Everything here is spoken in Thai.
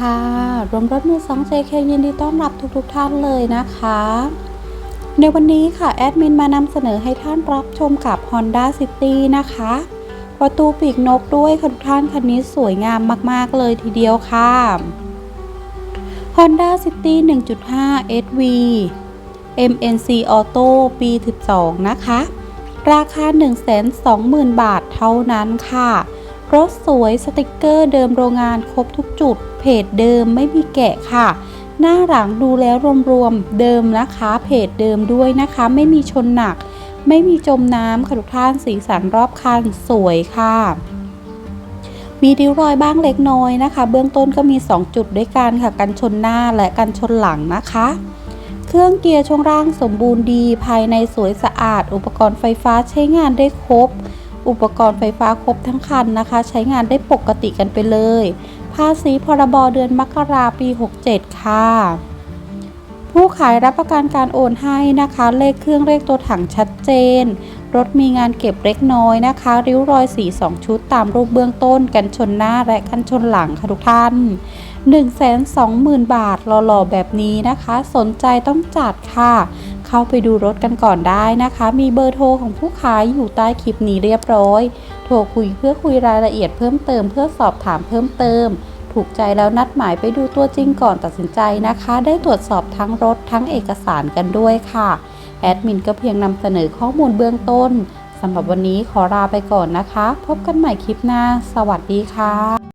ค่ะรวมรถมือสอง JK ยินดีต้อนรับทุกๆทท่านเลยนะคะ ในวันนี้ค่ะแอดมินมานำเสนอให้ท่านรับชมกับ Honda City นะคะ ประตูปีกนกด้วยค่ะทุกท่านคันนี้สวยงามมากๆเลยทีเดียวค่ะ Honda City 1.5 SV MNC Auto ปี 12 นะคะ ราคา 120,000 บาทเท่านั้นค่ะ รถสวยสติกเกอร์เดิมโรงงานครบทุกจุด เพจเดิมไม่มีแกะค่ะ หน้าหลังดูแล้วรวมๆเดิมนะคะ เพจเดิมด้วยนะคะ ไม่มีชนหนัก ไม่มีจมน้ำค่ะทุกท่านสีสันรอบคันสวยค่ะ มีริ้วรอยบ้างเล็กน้อยนะคะ เบื้องต้นก็มี 2 จุดด้วยกันค่ะ กันชนหน้าและกันชนหลังนะคะเครื่องเกียร์ช่วงล่างสมบูรณ์ดี ภายในสวยสะอาด อุปกรณ์ไฟฟ้าใช้งานได้ครบ อุปกรณ์ไฟฟ้าครบทั้งคันนะคะ ใช้งานได้ปกติกันไปเลย ภาษีพรบเดือนมกราปี 67 ค่ะ ผู้ขายรับประกันการโอนให้นะคะ เลขเครื่องเลขตัวถังชัดเจน รถมีงานเก็บเล็กน้อยนะคะ ริ้วรอยสี 2 ชุดตามรูปเบื้องต้น กันชนหน้าและกันชนหลังค่ะทุกท่าน120,000 บาทหล่อๆแบบนี้นะคะ สนใจต้องจัดค่ะ เข้าไปดูรถกันก่อนได้นะคะ มีเบอร์โทรของผู้ขายอยู่ใต้คลิปนี้เรียบร้อย โทรคุยเพื่อคุยรายละเอียดเพิ่มเติมเพื่อสอบถามเพิ่มเติม ถูกใจแล้วนัดหมายไปดูตัวจริงก่อนตัดสินใจนะคะ ได้ตรวจสอบทั้งรถทั้งเอกสารกันด้วยค่ะแอดมินก็เพียงนำเสนอข้อมูลเบื้องต้นสำหรับวันนี้ขอลาไปก่อนนะคะ พบกันใหม่คลิปหน้า สวัสดีค่ะ